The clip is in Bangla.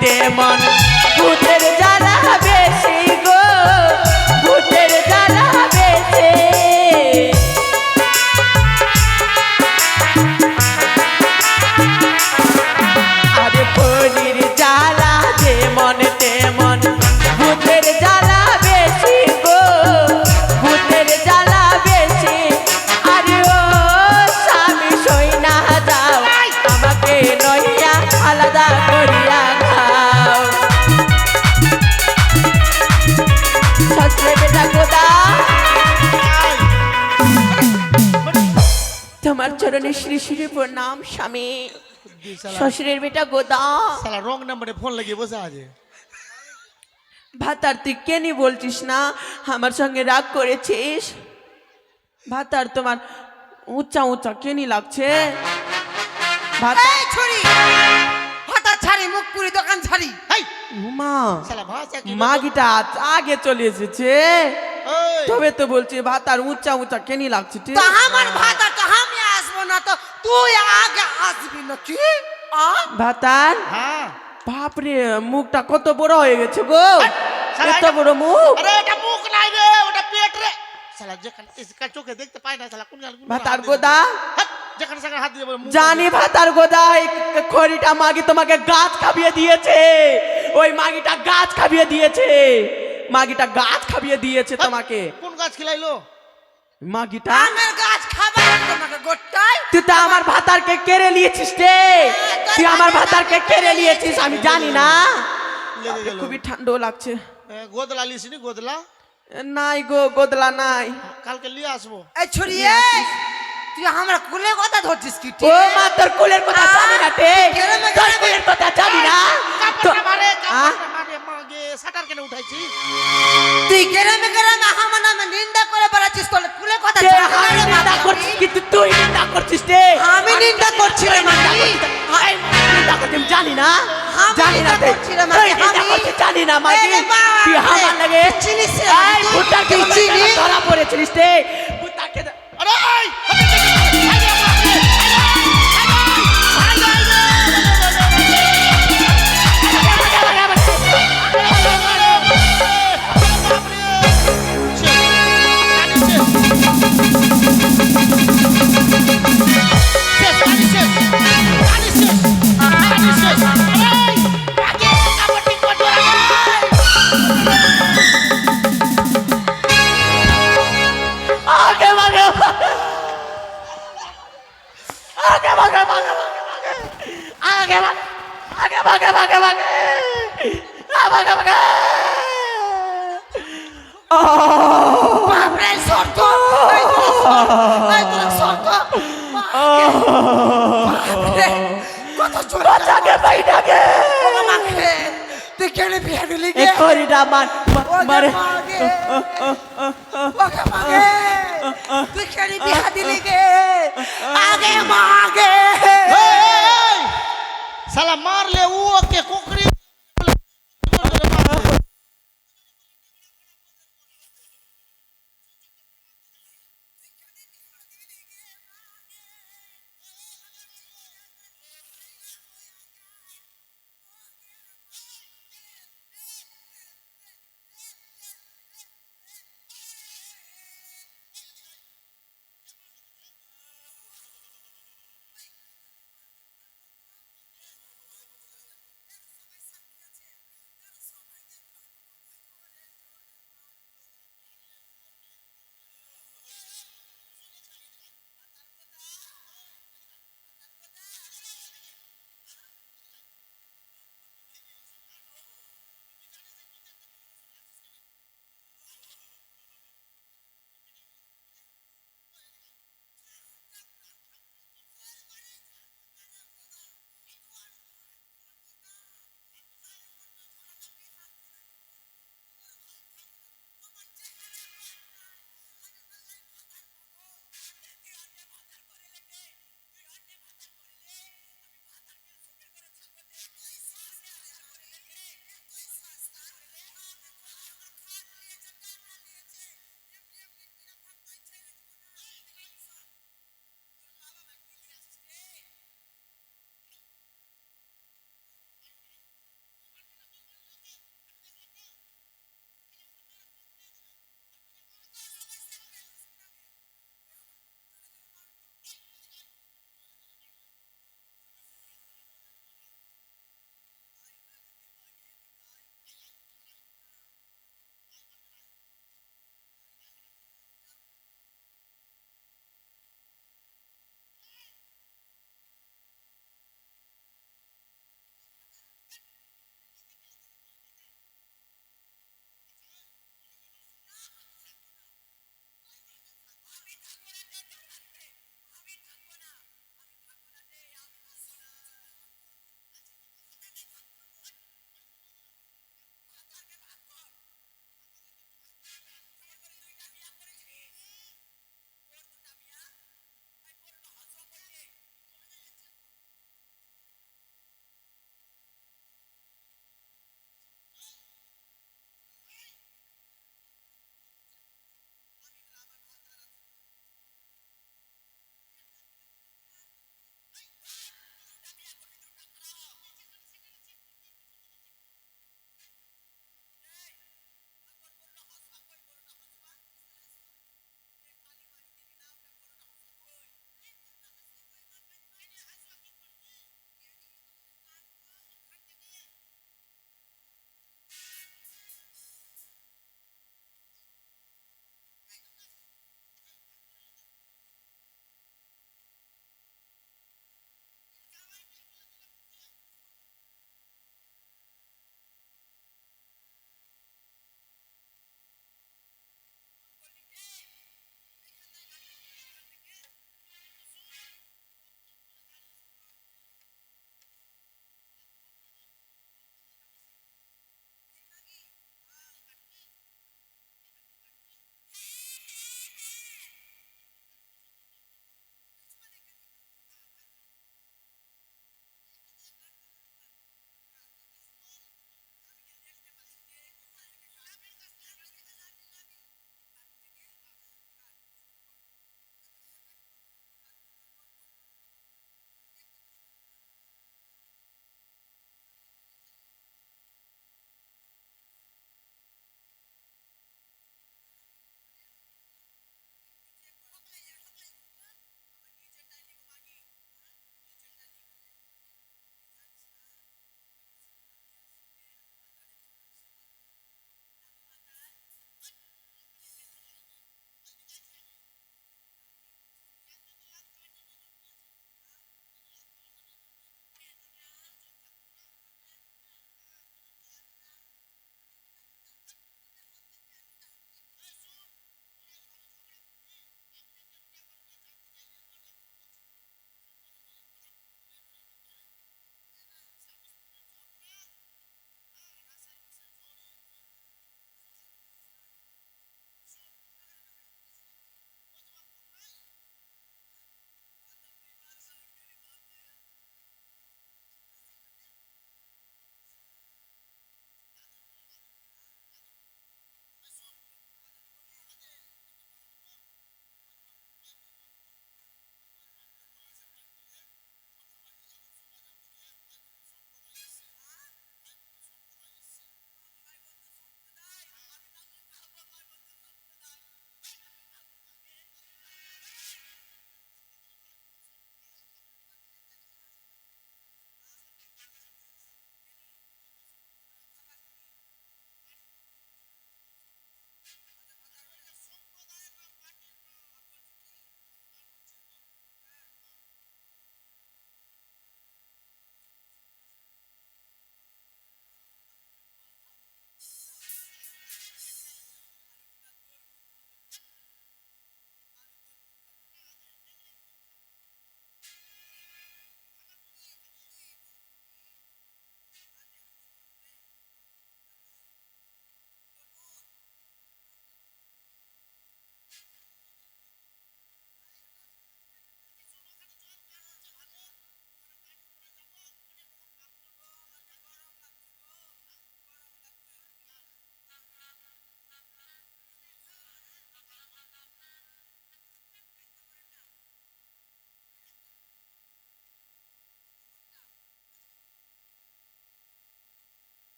তে মন ভূতের জ্বালা বেশি গো। তোমার চরণে শ্রী শ্রী প্রণাম স্বামী। শ্বশুরের বেটা গোদা। সালা রং নাম্বারে ফোন লাগিয়ে বসে আছে। ভাতার তুই কেনি বলছিস না? আমার সঙ্গে রাগ করেছিস? ভাতার তোমার উঁচা উঁচা কেনি লাগছে? ভাতার ছড়ি ছাড়ি মুখ পুরি দোকান ছাড়ি। মা আগে চলে এসেছে। তবে তো বলছে ভাতার উঁচা উঁচা কেনি লাগছে ঠিক আমার ভাত আর তো আমি আসব না তো তুই আগে আসবি না কি আ? ভাতার? হ্যাঁ বাপরে মুখটা কত বড় হয়ে গেছে গো। শালা এত বড় মুখ। আরে এটা মুখ নাই রে ওটা পেট রে। সালা যেখানে ইসকা চোখে দেখতে পায় না সালা কোন গাল ভাতার গোদা। হাত, যেখানে সেখানে হাত দিয়ে বলে জানি ভাতার গোদা এই খড়িটা মাগি তোমাকে গাছ খাবিয়ে দিয়েছে। ওই মাগিটা গাছ খাবিয়ে দিয়েছে। মাগিটা গাছ খাবিয়ে দিয়েছে তোমাকে। কোন গাছ খিলাইলো? মাগিটা আমের গাছ খাবার তোমাকে গোটাই তুই তো আমার ভাতারকে কেড়ে নিয়েছিস রে। তুই আমার ভাতারকে কেড়ে নিয়েছিস আমি জানি না। খুবই ঠান্ডা লাগছে। গোদলা লিসনি গোদলা? নাই গো গোদলা নাই। কালকে লিয়ে আসব। এই ছড়িয়ে তুই আমার কুলের কথা ধরছিস কি ও মা তোর কুলের কথা জানি নিন্দা আমি- জানি না মাগি। তুই আমার লাগে চিনিস? ধরা পড়েছিলিস রে? ভাগে আগে ভাগে ভাগে ভাগে ভাগে। ভাগে বাপরে শর্ত। শর্ত কত জোর বাইটাকে আমাকে বিয়ে দিলি এ গে মান মারে। ওকে মাগে তুই বিয়ে দিলি আগে মাগে সালা মারলে ও ওকে কুকরি